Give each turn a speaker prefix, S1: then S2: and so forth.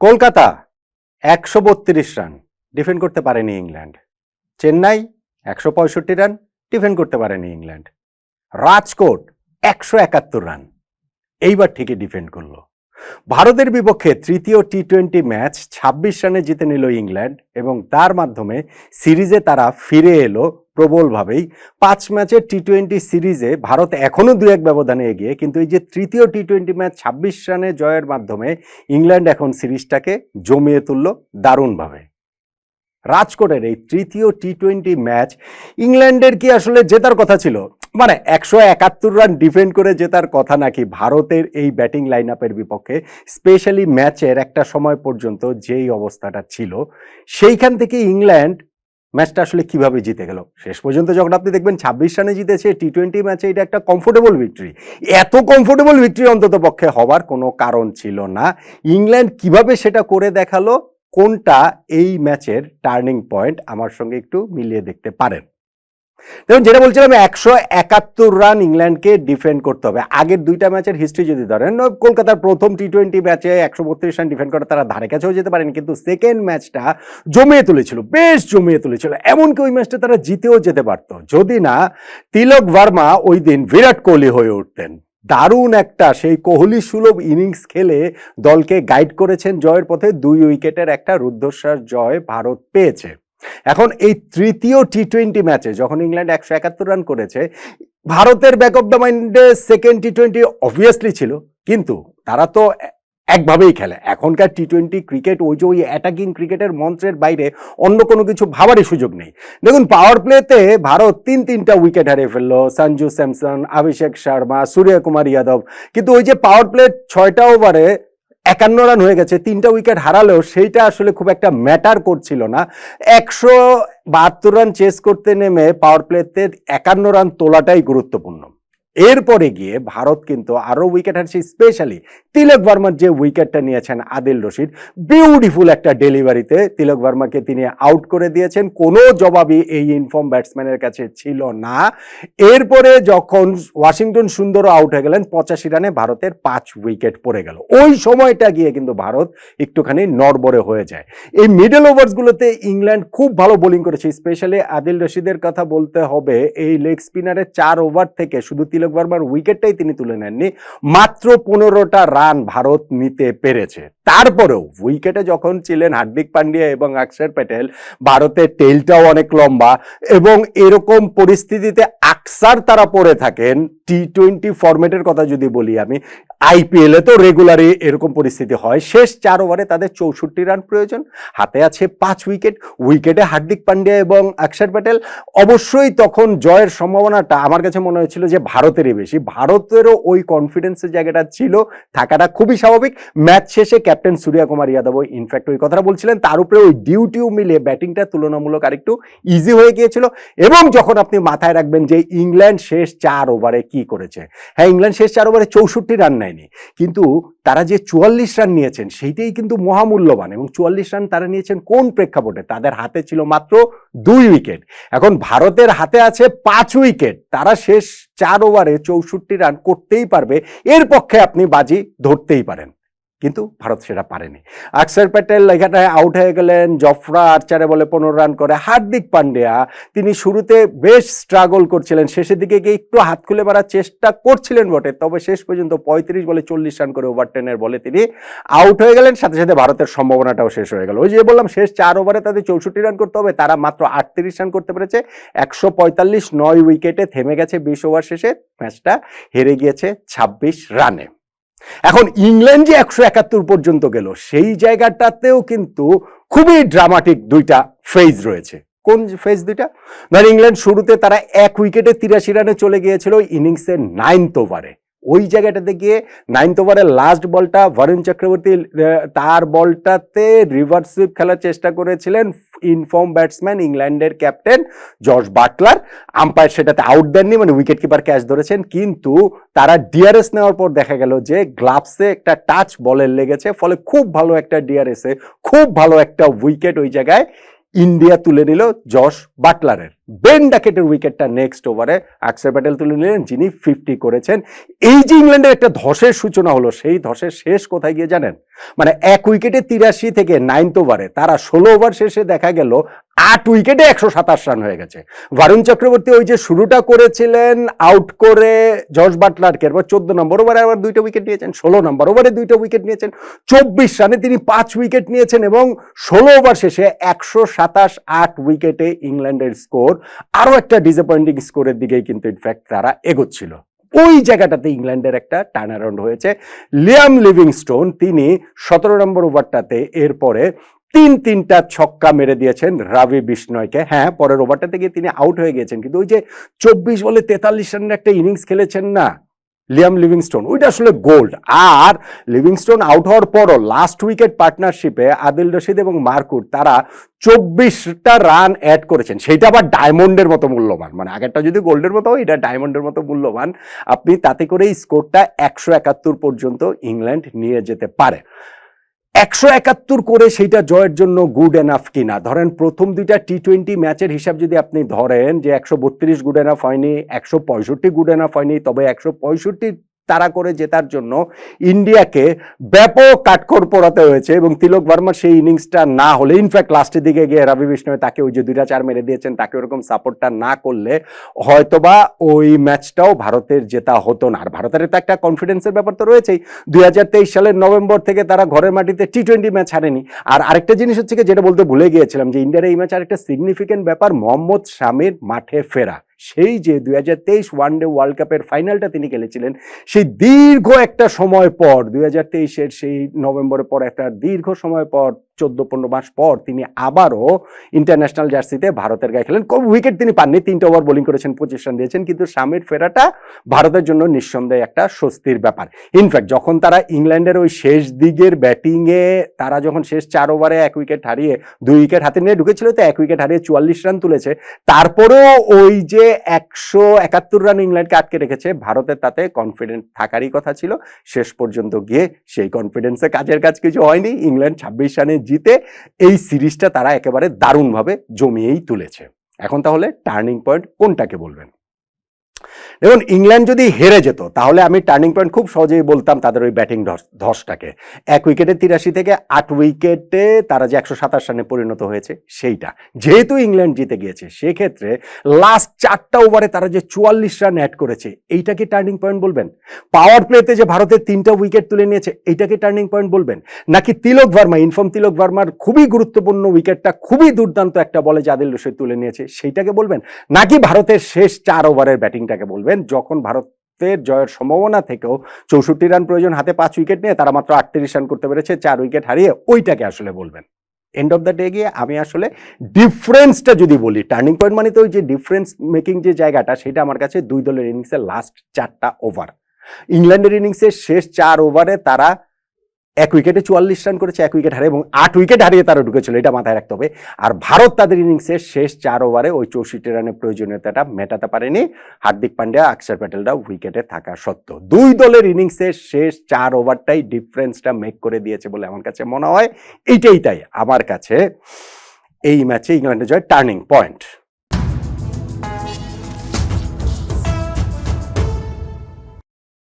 S1: কলকাতা একশো বত্রিশ run defend করতে পারেনি ইংল্যান্ড। চেন্নাই একশো পঁয়ষট্টি রান ডিফেন্ড করতে পারেনি ইংল্যান্ড। রাজকোট একশো একাত্তর রান, এইবার ঠিকই ডিফেন্ড করল। ভারতের বিপক্ষে তৃতীয় টি টোয়েন্টি ম্যাচ, ছাব্বিশ রানে জিতে নিল ইংল্যান্ড এবং তার মাধ্যমে সিরিজে তারা ফিরে এলো প্রবলভাবেই পাঁচ ম্যাচের টি টোয়েন্টি সিরিজে ভারত এখনও দু এক ব্যবধানে এগিয়ে, কিন্তু এই যে তৃতীয় টি টোয়েন্টি ম্যাচ ছাব্বিশ রানে জয়ের মাধ্যমে ইংল্যান্ড এখন সিরিজটাকে জমিয়ে তুলল দারুণভাবে। রাজকোটের এই তৃতীয় টি টোয়েন্টি ম্যাচ ইংল্যান্ডের কি আসলে জেতার কথা ছিল? মানে একশো একাত্তর রান ডিফেন্ড করে জেতার কথা নাকি ভারতের এই ব্যাটিং লাইন আপের বিপক্ষে, স্পেশালি ম্যাচের একটা সময় পর্যন্ত যেই অবস্থাটা ছিল, সেইখান থেকে ইংল্যান্ড ম্যাচটা আসলে কীভাবে জিতে গেল? শেষ পর্যন্ত যখন আপনি দেখবেন ছাব্বিশ রানে জিতেছে টি টোয়েন্টি ম্যাচে এটা একটা কমফোর্টেবল ভিক্টরি এত কমফোর্টেবল ভিক্টরি অন্তত পক্ষে হবার কোনো কারণ ছিল না। ইংল্যান্ড কীভাবে সেটা করে দেখাল? কোনটা এই ম্যাচের টার্নিং পয়েন্ট আমার সঙ্গে একটু মিলিয়ে দেখতে পারেন। দেখুন, যেটা বলছিলাম, একশো একাত্তর রান ইংল্যান্ডকে ডিফেন্ড করতে হবে। আগের দুইটা ম্যাচের হিস্ট্রি যদি ধরেন কলকাতার প্রথম টি টোয়েন্টি ম্যাচে একশো বত্রিশ রান ডিফেন্ড করে তারা ধারে কাছেও যেতে পারেন, কিন্তু সেকেন্ড ম্যাচটা জমিয়ে তুলেছিল, বেশ জমিয়ে তুলেছিল। এমনকি ওই ম্যাচটা তারা জিতেও যেতে পারতো। যদি না, তিলক ভার্মা ওই দিন বিরাট কোহলি হয়ে উঠতেন। দারুণ একটা, সেই কোহলি সুলভ ইনিংস খেলে দলকে গাইড করেছেন জয়ের পথে, দুই উইকেটের একটা রুদ্ধশ্বাস জয় ভারত পেয়েছে। এখন এই তৃতীয় টি টোয়েন্টি ম্যাচে যখন ইংল্যান্ড একশো একাত্তর রান করেছে, ভারতের ব্যাক অফ দ্য মাইন্ডে সেকেন্ড টি টোয়েন্টি অবভিয়াসলি ছিল, কিন্তু তারা তো একভাবেই খেলে। এখনকার টি টোয়েন্টি ক্রিকেট ওই যে ওই অ্যাটাকিং ক্রিকেটের মন্ত্রের বাইরে অন্য কোনো কিছু ভাবারই সুযোগ নেই। দেখুন পাওয়ার প্লেতে ভারত তিন তিনটা উইকেট হারিয়ে ফেলল, সঞ্জু স্যামসন, অভিষেক শর্মা, সূর্যকুমার যাদব। কিন্তু ওই যে পাওয়ার প্লেট ছয়টা ওভারে একান্ন রান হয়ে গেছে, তিনটা উইকেট হারালেও সেইটা আসলে খুব একটা ম্যাটার করছিল না। একশো বাহাত্তর রান চেস করতে নেমে পাওয়ার প্লেতে একান্ন রান তোলাটাই গুরুত্বপূর্ণ। এরপরে গিয়ে ভারত কিন্তু আরও উইকেট হারছে স্পেশালি তিলক ভার্মার যে উইকেটটা নিয়েছেন আদিল রশিদ বিউটিফুল একটা ডেলিভারিতে তিলক ভার্মাকে তিনি আউট করে দিয়েছেন। কোনো জবাবই এই ইনফর্ম ব্যাটসম্যানের কাছে ছিল না। এরপরে যখন ওয়াশিংটন সুন্দরও আউট হয়ে গেলেন, পঁচাশি রানে ভারতের পাঁচ উইকেট পড়ে গেল। ওই সময়টা গিয়ে কিন্তু ভারত একটুখানি নড়বড়ে হয়ে যায়। এই মিডল ওভার্সগুলোতে ইংল্যান্ড খুব ভালো বোলিং করেছে স্পেশালি আদিল রশিদের কথা বলতে হবে, এই লেগ স্পিনারের চার ওভার থেকে শুধু তিলক ভার্মার উইকেটটাই তিনি তুলে নেননি। মাত্র পনেরোটা রান ভারত নিতে পেরেছে। তারপরেও উইকেটে যখন ছিলেন হার্দিক পান্ডিয়া এবং অক্ষর প্যাটেল ভারতের টেলটাও অনেক লম্বা এবং এরকম পরিস্থিতিতে আকসার তারা পড়ে থাকেন টি টোয়েন্টি ফরম্যাটের কথা যদি বলি আমি আইপিএল তো রেগুলারই এরকম পরিস্থিতি হয়। শেষ চার ওভারে তাদের চৌষট্টি রান প্রয়োজন, হাতে আছে পাঁচ উইকেট উইকেটে হার্দিক পান্ডিয়া এবং অক্ষর প্যাটেল অবশ্যই তখন জয়ের সম্ভাবনাটা আমার কাছে মনে হয়েছিল যে ভারতেরই বেশি। ভারতেরও ওই কনফিডেন্সের জায়গাটা ছিল, থাকাটা খুবই স্বাভাবিক। ম্যাচ শেষে captain Surya Kumar Yadav in fact ওই কথাটা বলছিলেন, তার উপরে ওই ডিউটিও মিলে ব্যাটিংটা তুলনামূলক আরেকটু ইজি হয়ে গিয়েছিল এবং যখন আপনি মাথায় রাখবেন যে ইংল্যান্ড শেষ চার ওভারে কি করেছে হ্যাঁ ইংল্যান্ড শেষ চার ওভারে চৌষট্টি রান নেয়নি, কিন্তু তারা যে চুয়াল্লিশ রান নিয়েছেন সেইটাই কিন্তু মহামূল্যবান এবং চুয়াল্লিশ রান তারা নিয়েছেন কোন প্রেক্ষাপটে? তাদের হাতে ছিল মাত্র দুই উইকেট এখন ভারতের হাতে আছে পাঁচ উইকেট তারা শেষ চার ওভারে চৌষট্টি রান করতেই পারবে, এর পক্ষে আপনি বাজি ধরতেই পারেন। কিন্তু ভারত সেটা পারেনি। আকসার প্যাটেল এখানটায় আউট হয়ে গেলেন, জফরা আর্চারে বলে পনেরো রান করে, হার্দিক পান্ডিয়া, তিনি শুরুতে বেশ স্ট্রাগল করছিলেন, শেষের দিকে গিয়ে একটু হাত খুলে মারার চেষ্টা করছিলেন বটে, তবে শেষ পর্যন্ত পঁয়ত্রিশ বলে চল্লিশ রান করে ওভার টেনের বলে তিনি আউট হয়ে গেলেন, সাথে সাথে ভারতের সম্ভাবনাটাও শেষ হয়ে গেল। ওই যে বললাম, শেষ চার ওভারে তাদের চৌষট্টি রান করতে হবে, তারা মাত্র আটত্রিশ রান করতে পেরেছে, একশো পঁয়তাল্লিশ নয় উইকেটে থেমে গেছে বিশ ওভার শেষে ম্যাচটা হেরে গিয়েছে ছাব্বিশ রানে এখন ইংল্যান্ড যে একশো একাত্তর পর্যন্ত গেল, সেই জায়গাটাতেও কিন্তু খুবই ড্রামাটিক দুইটা ফেজ রয়েছে। কোন ফেজ দুইটা? ধর ইংল্যান্ড শুরুতে তারা এক উইকেটে তিরাশি রানে চলে গিয়েছিল ইনিংসের নাইনথ ওভারে ওই জায়গাটাতে গিয়ে নাইনথ ওভারের লাস্ট বলটা বরুণ চক্রবর্তী তার বলটাতে রিভার্স সুইপ খেলার চেষ্টা করেছিলেন ইনফর্ম ব্যাটসম্যান ইংল্যান্ডের ক্যাপ্টেন জর্জ বাটলার। আম্পায়ার সেটাতে আউট দেননি মানে উইকেট কিপার ক্যাচ ধরেছেন। কিন্তু তারা ডিআরএস নেওয়ার পর দেখা গেল যে গ্লাভসে একটা টাচ বলের লেগেছে, ফলে খুব ভালো একটা ডিআরএসে খুব ভালো একটা উইকেট ওই জায়গায় ইন্ডিয়া তুলে নিল জশ বাটলারের। বেন ডাকেটের উইকেটটা নেক্সট ওভারে আকসার প্যাটেল তুলে নিলেন, যিনি ফিফটি করেছেন। এই যে ইংল্যান্ডের একটা ধসের সূচনা হলো, সেই ধসের শেষ কোথায় গিয়ে জানেন? মানে এক উইকেটে তিরাশি থেকে নাইনথ ওভারে তারা ষোলো ওভার শেষে দেখা গেল, আট উইকেটে একশো সাতাশ রান হয়ে গেছে। ভারুণ চক্রবর্তী ওই যে শুরুটা করেছিলেন আউট করে জর্জ বাটলারকে এরপর চোদ্দ নম্বর ওভারে আবার দুইটা উইকেট নিয়েছেন, ষোলো নম্বর ওভারে দুইটা উইকেট নিয়েছেন। চব্বিশ রানে তিনি পাঁচ উইকেট নিয়েছেন এবং ষোলো ওভার শেষে একশো সাতাশ আট উইকেটে ইংল্যান্ডের স্কোর আরও একটা ডিসঅ্যাপয়েন্টিং স্কোরের দিকেই কিন্তু ইনফ্যাক্ট তারা এগোচ্ছিল। ওই জায়গাটাতে ইংল্যান্ডের একটা টার্ন অ্যারাউন্ড হয়েছে। লিয়াম লিভিংস্টোন, তিনি সতেরো নম্বর ওভারটাতে এরপরে তিন তিনটা ছক্কা মেরে দিয়েছেন রাবি বিষ্ণয়কে। হ্যাঁ পরের ওভারটাতে গিয়ে তিনি আউট হয়ে গিয়েছেন, কিন্তু ওই যে চব্বিশ বলে তেতাল্লিশ রানের একটা ইনিংস খেলেছেন না। লিয়াম লিভিংস্টোন ওইটা আসলে গোল্ড আর লিভিংস্টোন আউট হওয়ার পরও লাস্ট উইকেট পার্টনারশিপে আদিল রশিদ এবং মার্কুট, তারা চব্বিশটা রান অ্যাড করেছেন। সেইটা আবার ডায়মন্ডের মতো মূল্যবান। মানে আগেরটা যদি গোল্ডের মতো হয়, এটা ডায়মন্ডের মতো মূল্যবান। আপনি তাতে করে স্কোরটা একশো একাত্তর পর্যন্ত ইংল্যান্ড নিয়ে যেতে পারে। একশো একাত্তর করে সেইটা জয়ের জন্য গুড এনাফ কিনা? ধরেন প্রথম দুইটা টি টোয়েন্টি ম্যাচের হিসাব যদি আপনি ধরেন যে একশো বত্রিশ গুড এনাফ হয়নি, একশো পঁয়ষট্টি গুড এনাফ হয়নি, তবে একশো পঁয়ষট্টি তারা করে জেতার জন্য ইন্ডিয়াকে ব্যাপক কাঠখড় পোড়াতে হয়েছে এবং তিলক ভার্মার সেই ইনিংসটা না হলে ইনফ্যাক্ট লাস্টের দিকে গিয়ে রবি বিষ্ণয় তাকে ওই যে দুইটা চার মেরে দিয়েছেন, তাকে ওরকম সাপোর্টটা না করলে হয়তোবা ওই ম্যাচটাও ভারতের জেতা হতো না। আর ভারতের তো একটা কনফিডেন্সের ব্যাপার তো রয়েছেই। দুই হাজার তেইশ সালের নভেম্বর থেকে তারা ঘরের মাটিতে টি টোয়েন্টি ম্যাচ হারেনি। আর আরেকটা জিনিস হচ্ছে যেটা বলতে ভুলে গিয়েছিলাম যে ইন্ডিয়ার এই ম্যাচ আরেকটা সিগনিফিকেন্ট ব্যাপার, মোহাম্মদ শামির মাঠে ফেরা। সেই যে দুই হাজার তেইশ ওয়ান ডে ওয়ার্ল্ড কাপের ফাইনালটা তিনি খেলেছিলেন, সেই দীর্ঘ একটা সময় পর, দুই হাজার তেইশের সেই নভেম্বরের পর একটা দীর্ঘ সময় পর চোদ্দ পনেরো মাস পর তিনি আবারও ইন্টারন্যাশনাল জার্সিতে ভারতের গায়ে খেলেন। কম উইকেট তিনি পাননি, তিনটা ওভার বোলিং করেছেন পঁচিশ রান দিয়েছেন, কিন্তু স্বামীর ফেরাটা ভারতের জন্য নিঃসন্দেহে একটা স্বস্তির ব্যাপার। ইনফ্যাক্ট যখন তারা ইংল্যান্ডের ওই শেষ দিকের ব্যাটিংয়ে তারা যখন শেষ চার ওভারে এক উইকেট হারিয়ে, দুই উইকেট হাতে নিয়ে ঢুকেছিল, তো এক উইকেট হারিয়ে চুয়াল্লিশ রান তুলেছে। তারপরেও ওই যে একশো একাত্তর রান ইংল্যান্ডকে আটকে রেখেছে, ভারতের তাতে কনফিডেন্ট থাকারই কথা ছিল। শেষ পর্যন্ত গিয়ে সেই কনফিডেন্সে কাজের কাজ কিছু হয়নি। ইংল্যান্ড ছাব্বিশ রানে জিতে এই সিরিজটা তারা একেবারে দারুণভাবে জমিয়েই তুলেছে। এখন তাহলে টার্নিং পয়েন্ট কোনটাকে বলবেন? দেখুন, ইংল্যান্ড যদি হেরে যেত, তাহলে আমি টার্নিং পয়েন্ট খুব সহজেই বলতাম তাদের ওই ব্যাটিং ধসটাকে। এক উইকেটে তিরাশি থেকে আট উইকেটে তারা যে একশো সাতাশ রানে পরিণত হয়েছে, সেইটা। যেহেতু ইংল্যান্ড জিতে গিয়েছে, সেক্ষেত্রে লাস্ট চারটা ওভারে তারা যে চুয়াল্লিশ রান অ্যাড করেছে এইটাকে টার্নিং পয়েন্ট বলবেন? পাওয়ার প্লেতে যে ভারতের তিনটা উইকেট তুলে নিয়েছে এইটাকে টার্নিং পয়েন্ট বলবেন? নাকি তিলক ভার্মা ইনফর্ম তিলক ভার্মার খুবই গুরুত্বপূর্ণ উইকেটটা খুবই দুর্দান্ত একটা বলে যে আদিল রশিদ তুলে নিয়েছে, সেইটাকে বলবেন? নাকি ভারতের শেষ চার ওভারের ব্যাটিংটাকে বলবেন, যখন ভারতের জয়ের সম্ভাবনা থেকেও চৌষট্টি রান প্রয়োজন হাতে পাঁচ উইকেট নিয়ে তারা মাত্র আটত্রিশ রান করতে পেরেছে, চার উইকেট হারিয়ে ওইটাকে আসলে বলবেন। এন্ড অফ দ্য ডে গিয়ে আমি আসলে ডিফারেন্সটা যদি বলি টার্নিং পয়েন্ট মানে তো ওই যে ডিফারেন্স মেকিং যে জায়গাটা, সেটা আমার কাছে দুই দলের ইনিংসের লাস্ট চারটা ওভার ইংল্যান্ডের ইনিংসের শেষ চার ওভারে তারা এক উইকেটে চুয়াল্লিশ রান করেছে, এক উইকেট হারে এবং আট উইকেট হারিয়ে তারা ঢুকেছিল, এটা মাথায় রাখতে হবে। আর ভারত তাদের ইনিংসের শেষ চার ওভারে ওই চৌষট্টি রানের প্রয়োজনীয়তাটা মেটাতে পারেনি। হার্দিক পান্ডিয়া অক্ষর প্যাটেলরা উইকেটে থাকা সত্ত্বেও দুই দলের ইনিংসের শেষ চার ওভারটাই ডিফারেন্সটা মেক করে দিয়েছে বলে আমার কাছে মনে হয়। এইটাই তাই আমার কাছে এই ম্যাচে ইংল্যান্ডের জয় টার্নিং পয়েন্ট